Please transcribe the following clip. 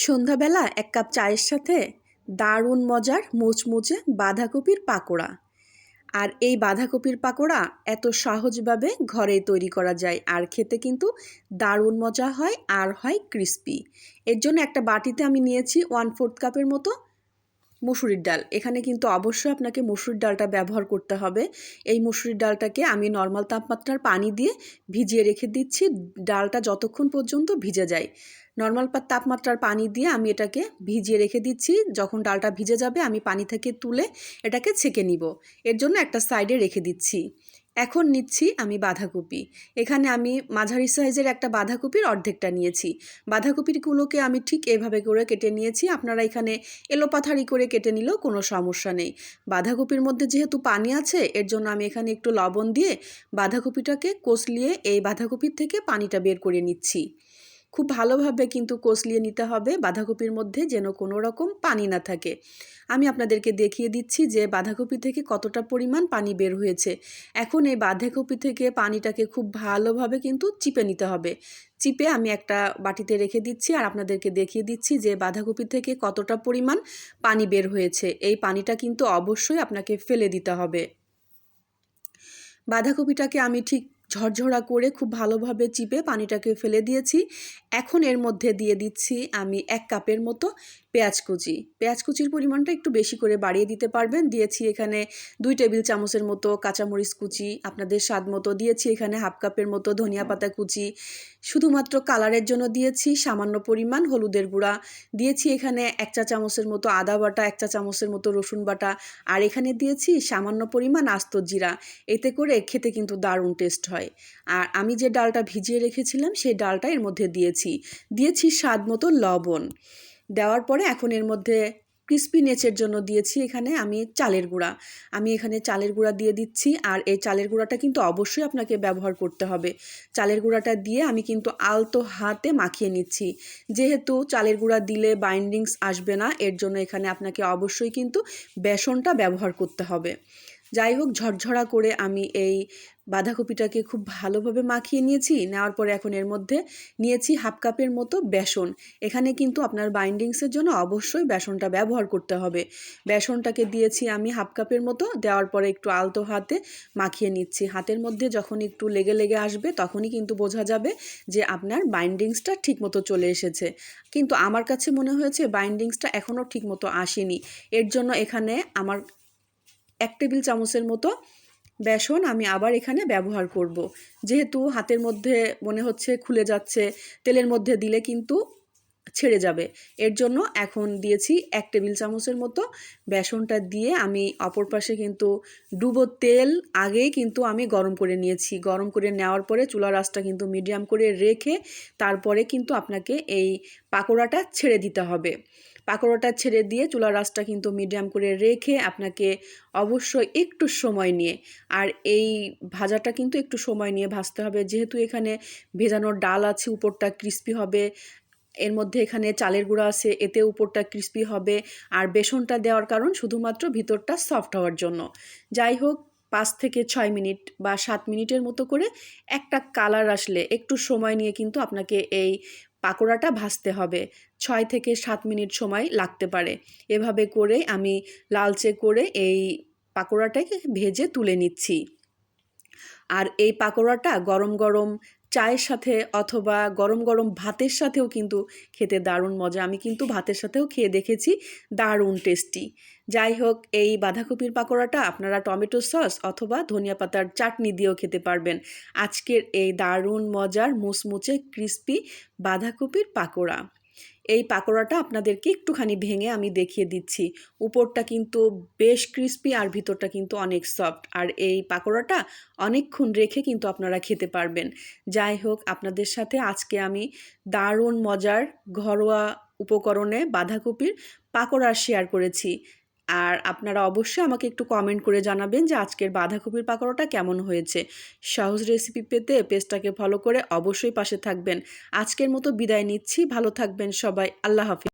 সন্ধ্যাবেলা এক কাপ চায়ের সাথে দারুণ মজার মুচমুচে বাঁধাকপির পাকোড়া। আর এই বাঁধাকপির পাকোড়া এত সহজভাবে ঘরে তৈরি করা যায়, আর খেতে কিন্তু দারুণ মজা হয় আর হয় ক্রিস্পি এর জন্য একটা বাটিতে আমি নিয়েছি ওয়ান ফোর্থ কাপের মতো মুসুরির ডাল। এখানে কিন্তু অবশ্যই আপনাকে মুসুরির ডালটা ব্যবহার করতে হবে। এই মুসুরির ডালটাকে আমি নর্মাল তাপমাত্রার পানি দিয়ে ভিজিয়ে রেখে দিচ্ছি। ডালটা যতক্ষণ পর্যন্ত ভিজে যায়। নর্মাল তাপমাত্রার পানি দিয়ে আমি এটাকে ভিজিয়ে রেখে দিচ্ছি। যখন ডালটা ভিজে যাবে, আমি পানি থেকে তুলে এটাকে ছেঁকে নিব। এর জন্য একটা সাইডে রেখে দিচ্ছি। এখন নিচ্ছি আমি বাঁধাকপি। এখানে আমি মাঝারি সাইজের একটা বাঁধাকপির অর্ধেকটা নিয়েছি। বাঁধাকপিরগুলোকে আমি ঠিক এভাবে করে কেটে নিয়েছি। আপনারা এখানে এলোপাথারি করে কেটে নিলেও কোনো সমস্যা নেই। বাঁধাকপির মধ্যে যেহেতু পানি আছে, এর জন্য আমি এখানে একটু লবণ দিয়ে বাঁধাকপিটাকে কষলিয়ে এই বাঁধাকপির থেকে পানিটা বের করে নিচ্ছি। খুব ভালোভাবে কিন্তু কষলিয়ে নিতে হবে বাঁধাকপির মধ্যে যেন কোনো রকম পানি না থাকে। আমি আপনাদেরকে দেখিয়ে দিচ্ছি যে বাঁধাকপি থেকে কতটা পরিমাণ পানি বের হয়েছে। এখন এই বাঁধাকপি থেকে পানিটাকে খুব ভালোভাবে কিন্তু চিপে নিতে হবে। চিপে আমি একটা বাটিতে রেখে দিচ্ছি আর আপনাদেরকে দেখিয়ে দিচ্ছি যে বাঁধাকপি থেকে কতটা পরিমাণ পানি বের হয়েছে। এই পানিটা কিন্তু অবশ্যই আপনাকে ফেলে দিতে হবে। বাঁধাকপিটাকে আমি ঠিক ঝরঝরা করে খুব ভালোভাবে চিপে পানিটাকে ফেলে দিয়েছি। এখন এর মধ্যে দিয়ে দিচ্ছি আমি এক কাপের মতো পেঁয়াজ কুচি। পেঁয়াজ কুচির পরিমাণটা একটু বেশি করে বাড়িয়ে দিতে পারবেন। দিয়েছি এখানে দুই টেবিল চামচের মতো কাঁচামরিচ কুচি, আপনাদের স্বাদ মতো দিয়েছি এখানে হাফ কাপের মতো ধনিয়া পাতা কুচি। শুধুমাত্র কালারের জন্য দিয়েছি সামান্য পরিমাণ হলুদের গুঁড়া। দিয়েছি এখানে এক চা চামচের মতো আদা বাটা, এক চা চামচের মতো রসুন বাটা। আর এখানে দিয়েছি সামান্য পরিমাণ আস্ত জিরা। এতে করে খেতে কিন্তু দারুণ টেস্ট হয়। আর আমি যে ডালটা ভিজিয়ে রেখেছিলাম, সেই ডালটা এর মধ্যে দিয়েছি। দিয়েছি স্বাদ মতো লবণ। দেওয়ার পরে এখন এর মধ্যে ক্রিস্পি নেচের জন্য দিয়েছি এখানে আমি চালের গুঁড়া। আমি এখানে চালের গুঁড়া দিয়ে দিচ্ছি, আর এই চালের গুঁড়াটা কিন্তু অবশ্যই আপনাকে ব্যবহার করতে হবে। চালের গুঁড়াটা দিয়ে আমি কিন্তু আলতো হাতে মাখিয়ে নিচ্ছি। যেহেতু চালের গুঁড়া দিলে বাইন্ডিংস আসবে না, এর জন্য এখানে আপনাকে অবশ্যই কিন্তু বেসনটা ব্যবহার করতে হবে। যাই হোক, ঝরঝরা করে আমি এই বাঁধাকপিটাকে খুব ভালোভাবে মাখিয়ে নিয়েছি। নেওয়ার পরে এখন এর মধ্যে নিয়েছি হাফ কাপের মতো বেসন। এখানে কিন্তু আপনার বাইন্ডিংসের জন্য অবশ্যই বেসনটা ব্যবহার করতে হবে। বেসনটাকে দিয়েছি আমি হাফ কাপের মতো, দেওয়ার পরে একটু আলতো হাতে মাখিয়ে নিচ্ছি। হাতের মধ্যে যখন একটু লেগে লেগে আসবে, তখনই কিন্তু বোঝা যাবে যে আপনার বাইন্ডিংসটা ঠিকমতো চলে এসেছে। কিন্তু আমার কাছে মনে হয়েছে বাইন্ডিংসটা এখনও ঠিকমতো আসেনি। এর জন্য এখানে আমার এক টেবিল চামচের মতো বেসন আমি আবার এখানে ব্যবহার করব। যেহেতু হাতের মধ্যে মনে হচ্ছে খুলে যাচ্ছে, তেলের মধ্যে দিলে কিন্তু ছেড়ে যাবে। এর জন্য এখন দিয়েছি এক টেবিল চামচের মতো বেসনটা দিয়ে আমি অপর পাশে কিন্তু ডুবো তেল আগেই কিন্তু আমি গরম করে নিয়েছি। গরম করে নেওয়ার পরে চুলার আঁচটা কিন্তু মিডিয়াম করে রেখে তারপরে কিন্তু আপনাকে এই পাকোড়াটা ছেড়ে দিতে হবে। পাকোড়াটা ছেড়ে দিয়ে চুলার রাসটা কিন্তু মিডিয়াম করে রেখে আপনাকে অবশ্যই একটু সময় নিয়ে আর এই ভাজাটা কিন্তু একটু সময় নিয়ে ভাজতে হবে। যেহেতু এখানে ভেজানোর ডাল আছে, উপরটা ক্রিস্পি হবে, এর মধ্যে এখানে চালের গুঁড়া আছে, এতে উপরটা ক্রিস্পি হবে আর বেসনটা দেওয়ার কারণ শুধুমাত্র ভিতরটা সফট হওয়ার জন্য। যাই হোক, পাঁচ থেকে ছয় মিনিট বা সাত মিনিটের মতো করে একটা কালার আসলে একটু সময় নিয়ে কিন্তু আপনাকে এই পাকোড়াটা ভাজতে হবে। ছয় থেকে সাত মিনিট সময় লাগতে পারে। এভাবে করে আমি লালচে করে এই পাকোড়াটাকে ভেজে তুলে নিচ্ছি। আর এই পাকোড়াটা গরম গরম চায়ের সাথে অথবা গরম গরম ভাতের সাথেও কিন্তু খেতে দারুণ মজা। আমি কিন্তু ভাতের সাথেও খেয়ে দেখেছি, দারুণ টেস্টি যাই হোক, এই বাঁধাকপির পাকোড়াটা আপনারা টমেটো সস অথবা ধনিয়া পাতার চাটনি দিয়েও খেতে পারবেন। আজকের এই দারুণ মজার মুচমুচে ক্রিস্পি বাঁধাকপির পাকোড়া। এই পাকোড়াটা আপনাদেরকে একটুখানি ভেঙে আমি দেখিয়ে দিচ্ছি। উপরটা কিন্তু বেশ ক্রিস্পি আর ভিতরটা কিন্তু অনেক সফট আর এই পাকোড়াটা অনেকক্ষণ রেখে কিন্তু আপনারা খেতে পারবেন। যাই হোক, আপনাদের সাথে আজকে আমি দারুণ মজার ঘরোয়া উপকরণে বাঁধাকপির পাকোড়া শেয়ার করেছি। আর আপনারা অবশ্যই আমাকে একটু কমেন্ট করে জানাবেন যে আজকের বাঁধাকপির পাকোড়াটা কেমন হয়েছে। সহজ রেসিপি পেতে পেজটাকে ফলো করে অবশ্যই পাশে থাকবেন। আজকের মতো বিদায় নিচ্ছি, ভালো থাকবেন সবাই, আল্লাহ হাফিজ।